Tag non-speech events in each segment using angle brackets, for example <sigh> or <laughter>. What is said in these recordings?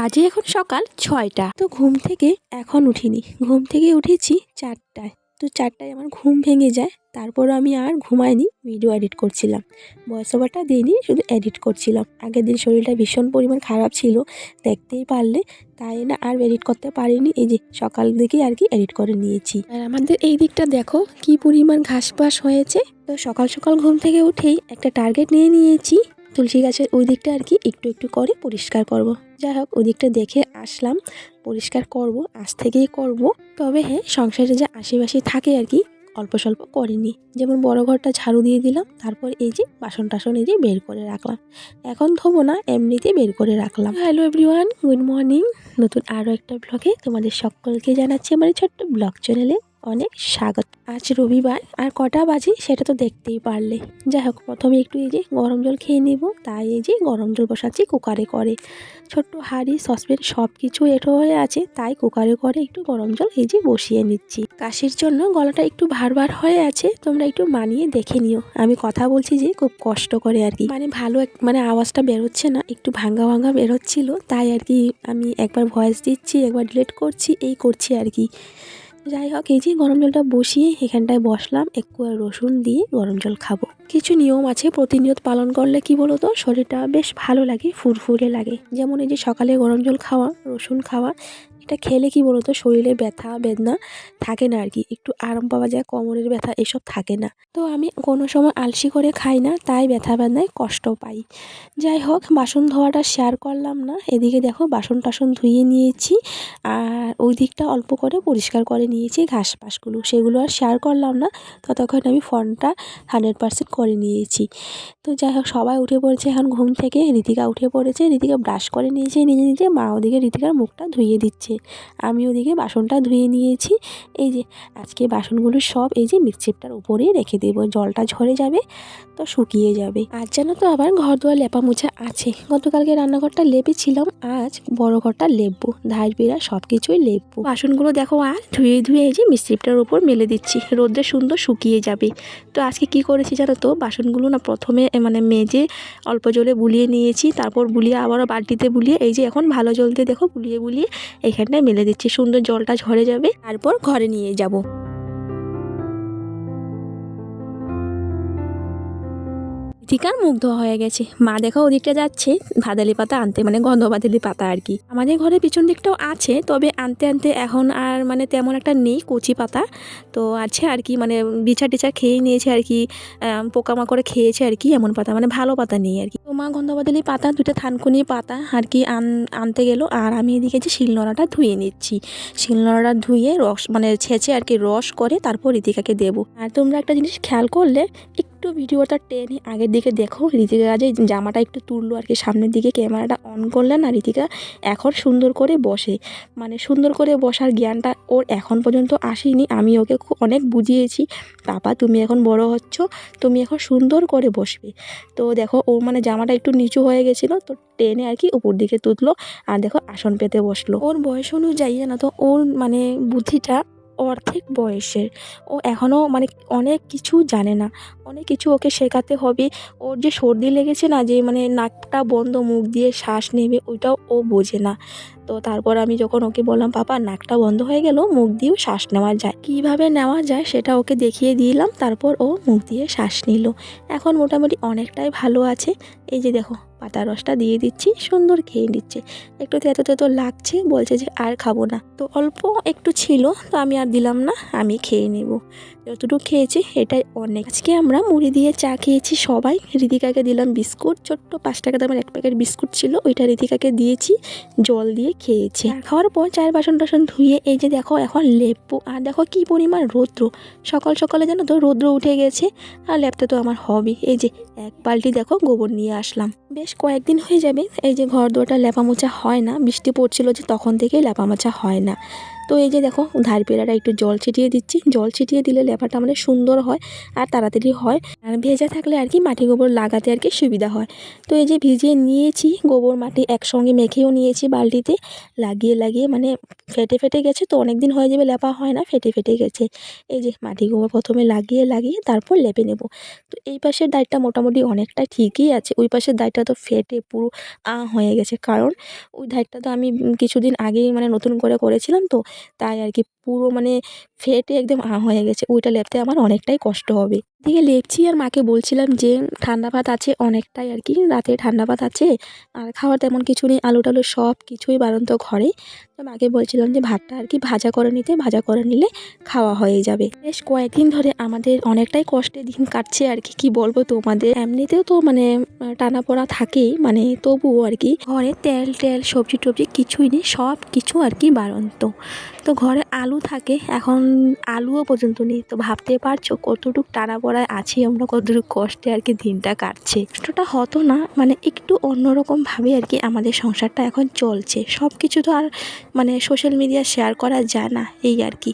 বাজে এখন সকাল ছয়টা। তো ঘুম থেকে এখন উঠিনি। ঘুম থেকে উঠেছি চারটায়। তো চারটায় আমার ঘুম ভেঙে যায়। তারপর আমি আর ঘুমাইনি ভিডিও এডিট করছিলাম। ভয়েস ওভারটা দিইনি, শুধু এডিট করছিলাম। আগের দিন শরীরটা ভীষণ পরিমাণ খারাপ ছিল, দেখতেই পারলে, তাই না আর এডিট করতে পারিনি। এই যে সকাল দিকেই আর কি এডিট করে নিয়েছি। আর আমাদের এই দিকটা দেখো, কি পরিমাণ ঘাসবাস হয়েছে। তো সকাল সকাল ঘুম থেকে উঠেই একটা টার্গেট নিয়ে নিয়েছি। তুলসী গাছের ওই দিকটা আর কি একটু একটু করে পরিষ্কার করব। যাই হোক, ওই দিকটা দেখে আসলাম, পরিষ্কার করব, আজ থেকেই করব। তবে হ্যাঁ সংসারে যে আশেপাশে থাকে আর কি, অল্প স্বল্প করিনি। যেমন বড় ঘরটা ঝাড়ু দিয়ে দিলাম, তারপর এই যে বাসন টাসন এই যে বের করে রাখলাম। এখন ধোবো না এমনিতেই বের করে রাখলাম। Hello everyone, good morning. নতুন আরও একটা ব্লগে তোমাদের সকলকে জানাচ্ছি আমার ছোট্ট ব্লগ চ্যানেলে অনেক স্বাগত। আজ রবিবার আর কটা বাজে সেটা তো দেখতেই পারলে। যাই হোক, প্রথমে একটু এই যে গরম জল খেয়ে নেব, তাই এই যে গরম জল বসাচ্ছি কুকারে করে। ছোট্ট হাঁড়ি সসপেন সব কিছু এটো হয়ে আছে, তাই কুকারে করে একটু গরম জল এই যে বসিয়ে নিচ্ছি। কাশির জন্য গলাটা একটু ভার ভার হয়ে আছে, তোমরা একটু মানিয়ে দেখে নিও। আমি কথা বলছি যে খুব কষ্ট করে আর কি। মানে ভালো মানে আওয়াজটা বেরোচ্ছে না, একটু ভাঙ্গা ভাঙ্গা বেরোচ্ছিল, তাই আর কি আমি একবার ভয়েস দিচ্ছি, একবার ডিলেট করছি, এই করছি আর কি। যাই হোক, এই যে গরম জলটা বসিয়ে এখানটায় বসলাম, একটু রসুন দিয়ে গরম জল খাব। কিছু নিয়ম আছে, প্রতিনিয়ত পালন করলে কি বলতো? শরীরটা বেশ ভালো লাগে, ফুরফুরে লাগে। যেমন এই যে সকালে গরম জল খাওয়া, রসুন খাওয়া এটা খেলে কি বলতো? শরীরে ব্যথা, বেদনা থাকে না আর কি একটু আরাম পাওয়া যায়, কোমরের ব্যথা এসব থাকে না। তো আমি কোনো সময় আলসি করে খাই না, তাই ব্যথা বেদনায় কষ্ট পাই। যাই হোক, বাসন ধোয়াটা শেয়ার করলাম না। এদিকে দেখো, বাসন টাসন ধুয়ে নিয়েছি। আর ওই দিকটা অল্প করে পরিষ্কার করে নিয়েছি ঘাস পাশগুলো সেগুলো আর শেয়ার করলাম না। ততক্ষণ আমি ফোনটা হান্ড্রেড পার্সেন্ট করে নিয়েছি। তো যাই হোক, সবাই উঠে পড়েছে এখন ঘুম থেকে। ঋতিকা উঠে পড়েছে। ঋতিকা ব্রাশ করে নিয়েছে। নিজে নিজে মা ওদিকে ঋতিকার মুখটা ধুয়ে দিচ্ছে। আমি ওদিকে বাসনটা ধুয়ে নিয়েছি। এই যে, আজকে বাসনগুলো সব এই যে মিক্সিপটার উপরেই রেখে দেবো। জলটা ঝরে যাবে তো শুকিয়ে যাবে। আজ যেন তো আবার ঘর দোয়ার লেপা মুছা আছে। গতকালকে রান্নাঘরটা লেপেছিলাম, আজ বড় ঘরটা লেপবো। ধার বেড়া সব কিছুই লেপবো। বাসনগুলো দেখো, আজ ধুয়ে ধুয়ে এই যে মিস্ত্রিপটার উপর মেলে দিচ্ছি। রোদ্রে সুন্দর শুকিয়ে যাবে। তো আজকে কি করেছি জানো তো, বাসনগুলো না প্রথমে মানে মেজে অল্প জলে বুলিয়ে নিয়েছি। তারপর বুলিয়ে আবারও বালতিতে বুলিয়ে, এই যে এখন ভালো জল দিয়ে দেখো, বুলিয়ে বুলিয়ে এখানটায় মেলে দিচ্ছি। সুন্দর জলটা ঝরে যাবে তারপর ঘরে নিয়ে যাব। রিতিকার মুগ্ধ হয়ে গেছে। মা দেখা ওদিকটা যাচ্ছে, ভাদালি পাতা আনতে মানে গন্ধ ভাদালি পাতা আর কি। আমাদের ঘরের পিছন দিকটাও আছে, তবে আনতে আনতে এখন আর মানে তেমন একটা নেই কচি পাতা। তো আছে আর কি মানে বিচার টিচার খেয়ে নিয়েছে আর কি পোকামাকড়ে খেয়েছে আর কি, এমন পাতা মানে ভালো পাতা নেই আর কি। তো মা গন্ধ ভাদালি পাতা, দুটো থানকুনি পাতা আর কি আন, আনতে গেলো, আর আমি এদিকে যে শিলনোড়াটা ধুয়ে নিচ্ছি। শিলনোড়াটা ধুয়ে রস মানে ছেঁচে আর কি রস করে তারপর ঋতিকাকে দেবো। আর তোমরা একটা জিনিস খেয়াল করলে একটু ভিডিওটা টেনে আগের দিকে দেখো। ঋতিকা যে জামাটা একটু তুললো আর কি, সামনের দিকে ক্যামেরাটা অন করলে না ঋতিকা এখন সুন্দর করে বসে। মানে সুন্দর করে বসার জ্ঞানটা ওর এখন পর্যন্ত আসেনি। আমি ওকে খুব অনেক বুঝিয়েছি, পাপা, তুমি এখন বড় হচ্ছ, তুমি এখন সুন্দর করে বসবে। তো দেখো, ও মানে জামাটা একটু নিচু হয়ে গেছিল, তো টেনে আর কি উপর দিকে তুললো। আর দেখো, আসন পেতে বসল। ওর বয়স অনুযায়ী জানো তো, ওর মানে বুদ্ধিটা অর্ধেক বয়সের। ও এখনও মানে অনেক কিছু জানে না। অনেক কিছু ওকে শেখাতে হবে। ওর যে সর্দি লেগেছে না, যে মানে নাকটা বন্ধ, মুখ দিয়ে শ্বাস নেবে, ওইটাও ও বোঝে না। তো তারপর আমি যখন ওকে বললাম, পাপা, নাকটা বন্ধ হয়ে গেল, মুখ দিয়েও শ্বাস নেওয়া যায়। কীভাবে নেওয়া যায় সেটা ওকে দেখিয়ে দিলাম, তারপর ও মুখ দিয়ে শ্বাস নিল। এখন মোটামুটি অনেকটাই ভালো আছে। এই যে দেখো পাতা রসটা দিয়ে দিচ্ছি, সুন্দর খেয়ে নিচ্ছে। একটু তেতো তেতো লাগছে, বলছে যে আর খাব না। তো অল্প একটু ছিল, তো আমি আর দিলাম না, আমি খেয়ে নেব। যতটুকু খেয়েছি, এটাই অনেক। আজকে আমরা মুড়ি দিয়ে চা খেয়েছি সবাই। ঋতিকাকে দিলাম বিস্কুট, ছোট্ট পাঁচ টাকা দামের এক প্যাকেট বিস্কুট ছিল, ওইটা ঋতিকাকে দিয়েছি। জল দিয়ে খেয়েছি। খাওয়ার পর চায়ের বাসন টাসন ধুয়ে এই যে দেখো এখন লেপবো আর দেখো কি পরিমাণ রৌদ্র। সকাল সকালে জানো তো রৌদ্র উঠে গেছে। আর লেপতে তো আমার হবে এই যে এক বালতি দেখো গোবর নিয়ে আসলাম। বেশ কয়েকদিন হয়ে যাবে। এই যে ঘর দুয়ারটা লেপা মোছা হয় না। বৃষ্টি পড়ছিল যে তখন থেকেই লেপা মোছা হয় না। তো এই যে দেখো, ধার পেড়াটা একটু জল ছিটিয়ে দিচ্ছি। জল ছিটিয়ে দিলে লেপাটা মানে সুন্দর হয় আর তাড়াতাড়ি হয়। আর ভেজা থাকলে আর কি মাটি গোবর লাগাতে আর কি সুবিধা হয়। তো এই যে ভিজিয়ে নিয়েছি, গোবর মাটি একসঙ্গে মেখেও নিয়েছি বালতিতে। লাগিয়ে লাগিয়ে মানে ফেটে ফেটে গেছে তো অনেক দিন হয়ে যাবে লেপা হয় না, ফেটে ফেটে গেছে। এই যে মাটি গোবর প্রথমে লাগিয়ে লাগিয়ে তারপর লেপে নেব। তো এই পাশের দাইটা মোটামুটি অনেকটা ঠিকই আছে। ওই পাশের দাইটা তো ফেটে পুরো আ হয়ে গেছে। কারণ ওই ধারটা তো আমি কিছুদিন আগেই মানে নতুন করে করেছিলাম তো তাই আর কি পুরো মানে ফেটে একদম আ হয়ে গেছে। ওইটা লেপতে আমার অনেকটাই কষ্ট হবে। এদিকে লেপছি আর মাকে বলছিলাম যে ঠান্ডা ভাত আছে অনেকটাই আর কি, রাতে ঠান্ডা ভাত আছে, আর খাওয়ার তেমন কিছু নেই, আলু টালু সব কিছুই বাড়ন্ত ঘরে। তো মাকে বলছিলাম যে ভাতটা আর কি ভাজা করে নিতে, ভাজা করে নিলে খাওয়া হয়ে যাবে। বেশ কয়েকদিন ধরে আমাদের অনেকটাই কষ্টে দিন কাটছে আর কি কি বলব তোমাদের? এমনিতেও তো মানে টানা পড়া থাকেই মানে তবুও আর কি। ঘরে তেল টেল, সবজি টবজি কিছুই নেই, সব কিছু আর কি বাড়ন্ত। তো ঘরে আলু থাকে, এখন আলুও পর্যন্ত নেই, তো ভাবতে পারছ কতটুক টানা পড়ায় আছি, আমরা কতটুক কষ্টে আর কি দিনটা কাটছে। কষ্টটা হতো না মানে একটু অন্যরকমভাবে আর কি আমাদের সংসারটা এখন চলছে। সব কিছু তো আর মানে সোশ্যাল মিডিয়া শেয়ার করা যায় না, এই আর কি।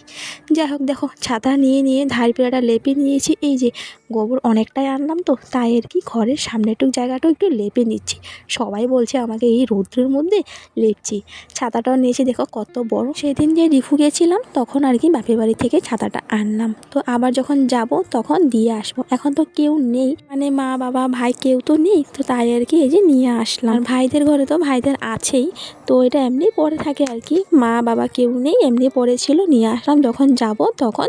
যাই হোক, দেখো, ছাতা নিয়ে নিয়ে ধার পেড়াটা লেপে নিয়েছি। এই যে, গোবর অনেকটাই আনলাম তো, তাই আর কি ঘরের সামনেটুক জায়গাটাও একটু লেপে নিচ্ছি। সবাই বলছে আমাকে এই রৌদ্রের মধ্যে লেপছি। ছাতাটাও নিয়েছি, দেখো, কত বড়। সেদিন যে রিফু গেছিলাম, তখন আর কি বাপের বাড়ি থেকে ছাতাটা আনলাম। তো আবার যখন যাব, তখন দিয়ে আসব। এখন তো কেউ নেই। মানে মা, বাবা, ভাই কেউ তো নেই। তো তাই আর কি এই যে নিয়ে আসলাম। ভাইদের ঘরে তো ভাইদের আছেই। তো এটা এমনি পরে থাকে আর কি। মা, বাবা কেউ নেই। এমনি পরে ছিল, নিয়ে আসলাম। যখন যাব তখন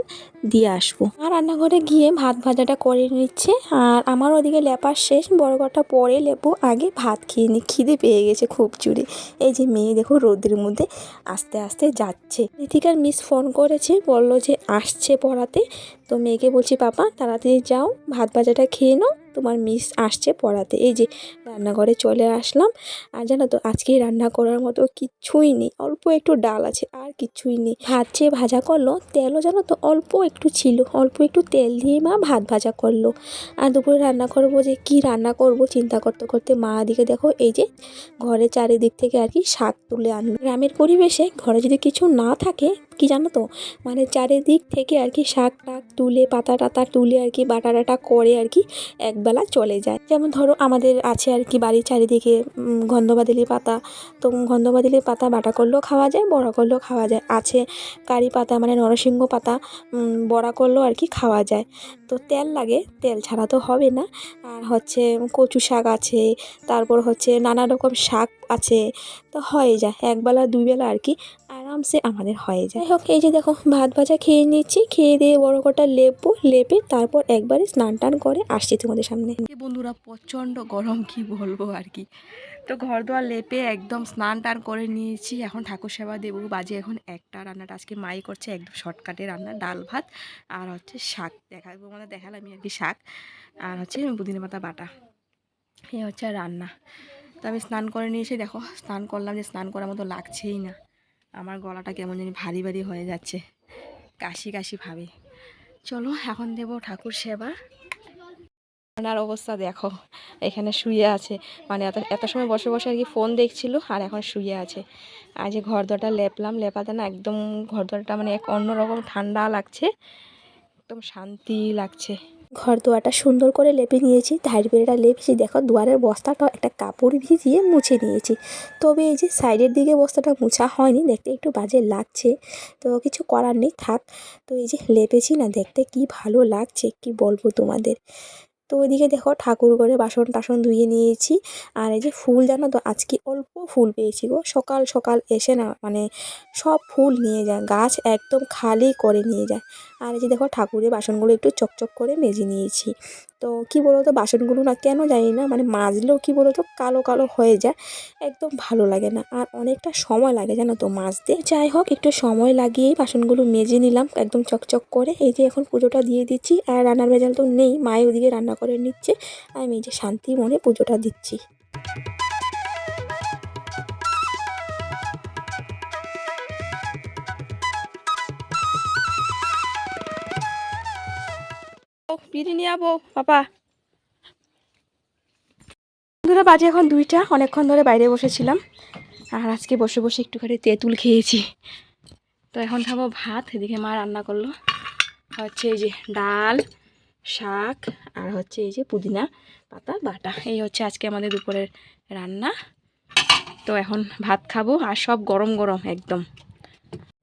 দিয়ে আসব। আর রান্নাঘরে গিয়ে ভাত ভাজাটা করে নিচ্ছে আর আমার ওদিকে লেপার শেষ। বড় কটা পরে লেপো আগে ভাত খেয়ে নি, খিদে পেয়ে গেছে খুব চুরি এই যে মেয়ে দেখো রোদের মধ্যে আস্তে আস্তে যাচ্ছে। ঋতিকার মিস ফোন করেছে, বলল যে আসছে পড়াতে। তো মেয়েকে বলছি, পাপা, তাড়াতাড়ি যাও, ভাত ভাজাটা খেয়ে নাও। তোমার মিস আসছে পড়াতে। এই যে রান্নাঘরে চলে আসলাম। আর জানো তো, আজকে রান্না করার মতো কিচ্ছুই নেই। অল্প একটু ডাল আছে, আর কিচ্ছুই নেই। ভাত যে ভাজা করল, তেলও জানো তো অল্প একটু ছিল। অল্প একটু তেল দিয়ে মা ভাত ভাজা করল। আর দুপুরে রান্না করব যে কি রান্না করব চিন্তা করতে করতে মা দিকে দেখো, এই যে ঘরে চারিদিক থেকে আর কি শাক তুলে আনলো। গ্রামের পরিবেশে ঘরে যদি কিছু না থাকে কি জানো তো? মানে চারিদিক থেকে আর কি শাক টাক তুলে, পাতা টাতা তুলে আর কি বাটা টাটা করে আর কি একবেলা চলে যায়। যেমন ধরো আমাদের আছে আর কি বাড়ির চারিদিকে গন্ধবাদিলি পাতা। তো গন্ধবাদিলি পাতা বাটা করলেও খাওয়া যায়, বড়া করলেও খাওয়া যায়। আছে কারি পাতা মানে নরসিংহ পাতা বড়া করলেও আর কি খাওয়া যায়। তো তেল লাগে, তেল ছাড়া তো হবে না। আর হচ্ছে কচু শাক আছে, তারপর হচ্ছে নানা রকম শাক আছে, তো হয়ে যায় একবেলা দুই বেলা আর কি, আরামসে আমাদের হয়ে যায়। হোক, এই যে দেখো, ভাত ভাজা খেয়ে নিচ্ছি, খেয়ে দিয়ে বড় কটা লেপবো, লেপে তারপর একবারে স্নান টান করে আসছি তোমাদের সামনে। বন্ধুরা, প্রচণ্ড গরম, কি বলব আর কি। তো ঘর দোয়ার লেপে একদম স্নান টান করে নিয়েছি। এখন ঠাকুর সেবা দেবো। বাজে এখন একটা রান্নাটা। আজকে মাই করছে একদম শর্টকাটে রান্না, ডাল, ভাত আর হচ্ছে শাক। দেখাবো মানে দেখালাম আমি আর কি শাক আর হচ্ছে পুদিনা পাতা, বাটা। এই হচ্ছে রান্না। তো আমি স্নান করে নিয়েছি দেখো, স্নান করলাম যে স্নান করার মতো লাগছেই না। আমার গলাটা কেমন জানি ভারী ভারী হয়ে যাচ্ছে। কাশি কাশি ভাবে। চলো, এখন দেবো ঠাকুর সেবা। রান্নার অবস্থা দেখো, এখানে শুয়ে আছে। মানে এত এত সময় বসে বসে আর কি ফোন দেখছিল আর এখন শুয়ে আছে। আজ ঘর দরটা লেপলাম, লেপাতে না একদম ঘর দরটা মানে এক অন্যরকম ঠান্ডা লাগছে, একদম শান্তি লাগছে। ঘর দোয়ারটা সুন্দর করে লেপে নিয়েছি ধাড়ি বেড়েটা লেপেছি। দেখো দুয়ারের বস্তাটাও একটা কাপড় ভিজিয়ে মুছে নিয়েছি। তবে এই যে সাইডের দিকে বস্তাটা মুছা হয়নি, দেখতে একটু বাজে লাগছে। তো কিছু করার নেই, থাক। তো এই যে লেপেছি না, দেখতে কি ভালো লাগছে, কি বলব তোমাদের? তো ওইদিকে দেখো ঠাকুর ঘরে বাসন টাসন ধুয়ে নিয়েছি। আর এই যে ফুল জানো তো, আজকে অল্প ফুল পেয়েছি গো। সকাল সকাল এসে না মানে সব ফুল নিয়ে যায়, গাছ একদম খালি করে নিয়ে যায়। আর এই যে দেখো ঠাকুরের বাসনগুলো একটু চকচক করে মেজে নিয়েছি। তো কি বলো তো বাসনগুলো না কেন জানি না মানে মাজলেও কি বলো তো কালো কালো হয়ে যায়, একদম ভালো লাগে না। আর অনেকটা সময় লাগে জানো তো মাজতে। যাই হোক, একটু সময় লাগিয়েই বাসনগুলো মেজে নিলাম, একদম চকচক করে। এই যে এখন পুজোটা দিয়ে দিচ্ছি, আর রান্নার ভেজাল তো নেই মায়ের ওদিকে রান্না করে নিচ্ছে, আমি এই যে শান্তি মনে পুজোটা দিচ্ছি। বিড়ি নিয়ে যাব পাপা। বন্ধুরা, বাজে এখন দুইটা, অনেকক্ষণ ধরে বাইরে বসেছিলাম। আর আজকে বসে বসে একটুখানি তেঁতুল খেয়েছি। তো এখন খাব ভাত, এদিকে মা রান্না করল। হচ্ছে এই যে ডাল, শাক, আর হচ্ছে এই যে পুদিনা পাতা, বাটা। এই হচ্ছে আজকে আমাদের দুপুরের রান্না। তো এখন ভাত খাব, আর সব গরম গরম, একদম।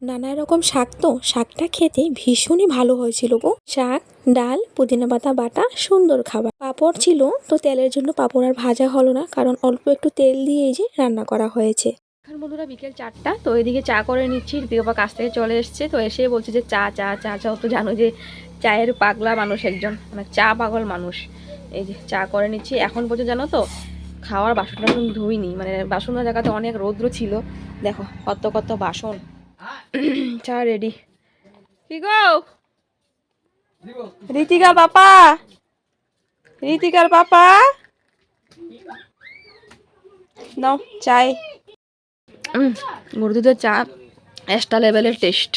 নানা রকম শাক তো, শাকটা খেতে ভীষণই ভালো হয়েছিল গো। শাক, ডাল, পুদিনা পাতা, বাটা, সুন্দর খাবার। পাঁপড় ছিল, তো তেলের জন্য পাঁপড় আর ভাজা হলো না, কারণ অল্প একটু তেল দিয়ে যে রান্না করা হয়েছে। এখন বন্ধুরা বিকেল চারটা, তো এদিকে চা করে নিচ্ছি দিদিপা কাছ থেকে চলে এসছে, তো এসে বলছে যে চা চা চা চা তো জানো যে চায়ের পাগলা মানুষ একজন মানে চা পাগল মানুষ। এই যে চা করে নিচ্ছি, এখন পর্যন্ত জানো তো খাওয়ার বাসন টাসন ধুইনি মানে বাসনের জায়গাতে অনেক রৌদ্র ছিল। দেখো কত কত বাসন। <clears throat> চা রেডি কি গো রীতিকার পাপা। রীতিকার পাপা। নাও চাই। গরু দুধের চা এক্সট্রা লেভেলের টেস্ট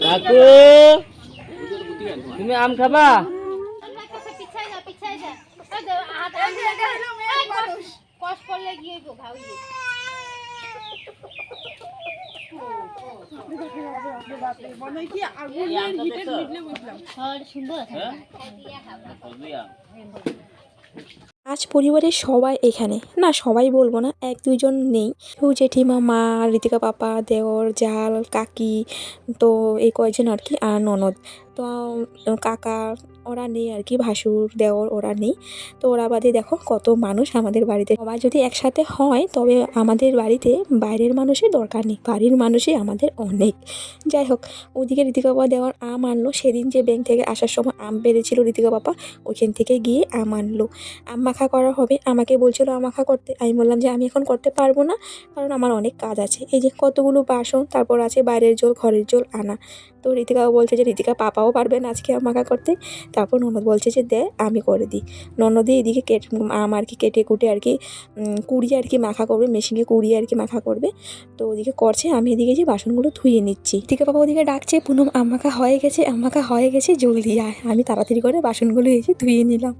কাকু তুমি আম খাবা? পিছাই যা পিছাই যা আজ পরিবারের সবাই এখানে। না, সবাই বলব না, এক দুইজন নেই। তো জেঠিমা, মা ঋতিকা পাপা, দেওর, জাল, কাকি, তো এই কয়জন আর কি, আর ননদ। তো কাকা, ওরা নেই আর কি, ভাসুর দেওর ওরা নেই। তো ওরা বাদে দেখো কত মানুষ আমাদের বাড়িতে। সবাই যদি একসাথে হয়, তবে আমাদের বাড়িতে বাইরের মানুষের দরকার নেই, বাড়ির মানুষই আমাদের অনেক। যাই হোক, ওদিকে ঋতিকা বাবা দেওয়ার আম আনলো। সেদিন যে ব্যাংক থেকে আসার সময় আম পেরেছিল ঋতিকা বাবা ওইখান থেকে গিয়ে আম আনলো। আম মাখা করা হবে, আমাকে বলছিল আম মাখা করতে। আমি বললাম যে, আমি এখন করতে পারব না, কারণ আমার অনেক কাজ আছে। এই যে কতগুলো বাসন, তারপর আছে বাইরের জল, ঘরের জল আনা। তো ঋতিকাও বলছে যে ঋতিকা পাপাও পারবেন আজকে আম মাখা করতে। তারপর ননদ বলছে যে, দে, আমি করে দিই। ননদই এদিকে কেটে, আম আর কি কেটে কুটে আর কি কুড়িয়ে আর কি মাখা করবে, মেশিনে কুড়িয়ে আর কি মাখা করবে। তো ওদিকে করছে, আমি এদিকে যে বাসনগুলো ধুয়ে নিচ্ছি। ঋতিকা পাপা ওদিকে ডাকছে, পুনম, আম মাখা হয়ে গেছে, আম মাখা হয়ে গেছে, জলদি আয়। আমি তাড়াতাড়ি করে বাসনগুলো এসে ধুয়ে নিলাম।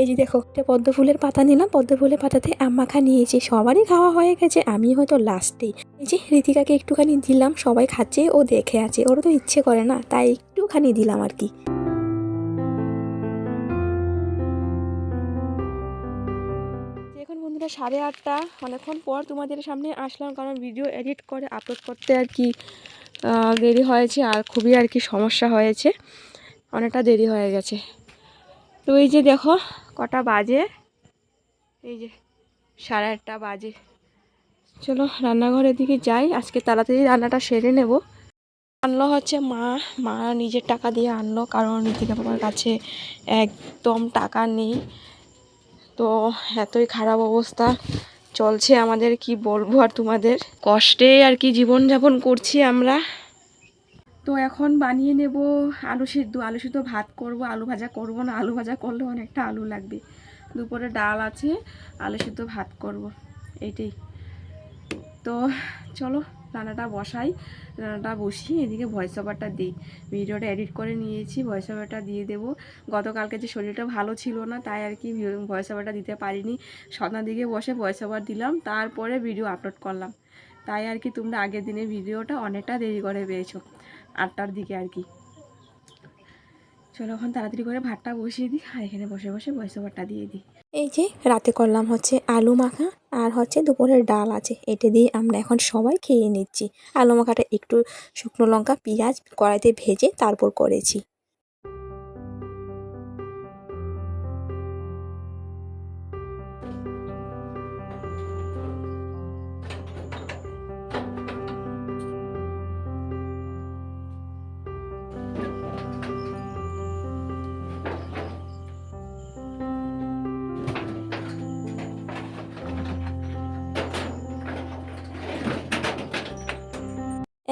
এই যে দেখো, একটা পদ্ম ফুলের পাতা নিলাম, পদ্ম ফুলের পাতাতে আম মাখা নিয়েছি, সবারই খাওয়া হয়ে গেছে, আমি হয়তো লাস্টে এই যে ঋতিকাকে একটুখানি দিলাম, সবাই খাচ্ছে, ও দেখে আছে ওর তো ইচ্ছে করে না, তাই একটুখানি দিলাম আর কি। এখন বন্ধুরা সাড়ে আটটা, অনেকক্ষণ পর তোমাদের সামনে আসলাম কারণ ভিডিও এডিট করে আপলোড করতে আর কি দেরি হয়েছে আর খুবই আর কি সমস্যা হয়েছে, অনেকটা দেরি হয়ে গেছে। তো এই যে দেখো, কটা বাজে? এই যে সাড়ে আটটা বাজে। চলো রান্নাঘরের দিকে যাই, আজকে তাড়াতাড়ি রান্নাটা সেরে নেব। আনলো হচ্ছে মা। মা নিজের টাকা দিয়ে আনলো, কারণ নীতিকা বাবার কাছে একদম টাকা নেই। তো এতই খারাপ অবস্থা। চলছে আমাদের, কি বলব আর তোমাদের? কষ্টে আর কি জীবনযাপন করছি আমরা। তো এখন বানিয়ে নেব আলু সিদ্ধ। আলু সিদ্ধ ভাত করব, আলু ভাজা করব না, আলু ভাজা করলে অনেকটা আলু লাগবে। দুপুরে ডাল আছে, আলু সিদ্ধ ভাত করব। এইটাই। তো চলো রান্নাটা বসাই রান্নাটা বসিয়ে এদিকে ভয়েস ওভারটা দিই। ভিডিওটা এডিট করে নিয়েছি ভয়েস ওভারটা দিয়ে দেবো। গতকালকে যে শরীরটা ভালো ছিল না, তাই আর কি ভয়েস ওভারটা দিতে পারিনি। সন্ধ্যার দিকে বসে ভয়েস ওভার দিলাম, তারপরে ভিডিও আপলোড করলাম। তাই আর কি তোমরা আগের দিনে ভিডিওটা অনেকটা দেরি করে পেয়েছ, আটটার দিকে আর কি। চলো এখন তাড়াতাড়ি করে ভাতটা বসিয়ে দিই, আর এখানে বসে বসে ভয়েস ওভারটা দিয়ে দিই। এই যে রাতে করলাম হচ্ছে আলু মাখা আর হচ্ছে দুপুরের ডাল আছে। এটা দিয়ে আমরা এখন সবাই খেয়ে নিচ্ছি। আলু মাখাটা একটু শুকনো লঙ্কা, পেঁয়াজ কড়াইতে ভেজে তারপর করেছি।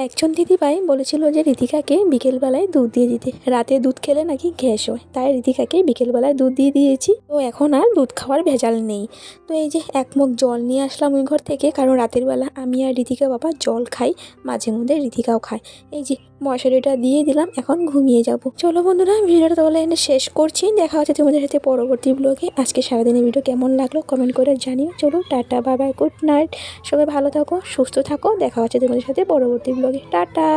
একজন দিদিভাই বলেছিল যে ঋতিকাকে বিকেলবেলায় দুধ দিয়ে দিতে। রাতে দুধ খেলে নাকি গ্যাস হয়। তাই ঋতিকাকে বিকেলবেলায় দুধ দিয়ে দিয়েছি। তো এখন আর দুধ খাওয়ার ভেজাল নেই। তো এই যে এক মুখ জল নিয়ে আসলাম ওই ঘর থেকে, কারণ রাতের বেলা আমি আর ঋতিকা বাবা জল খাই, মাঝে মধ্যে ঋতিকাও খায়। এই যে মশারিটা দিয়ে দিলাম, এখন ঘুমিয়ে যাব। চলো বন্ধুরা, ভিডিওটা তাহলে এনে শেষ করছি। দেখা হচ্ছে তোমাদের সাথে পরবর্তী ব্লগে আজকে সারাদিনের ভিডিও কেমন লাগল কমেন্ট করে জানিও। চলো, টাটা বাই গুড নাইট সবাই ভালো থাকো, সুস্থ থাকো। দেখা হচ্ছে তোমাদের সাথে পরবর্তী ব্লগে টাটা!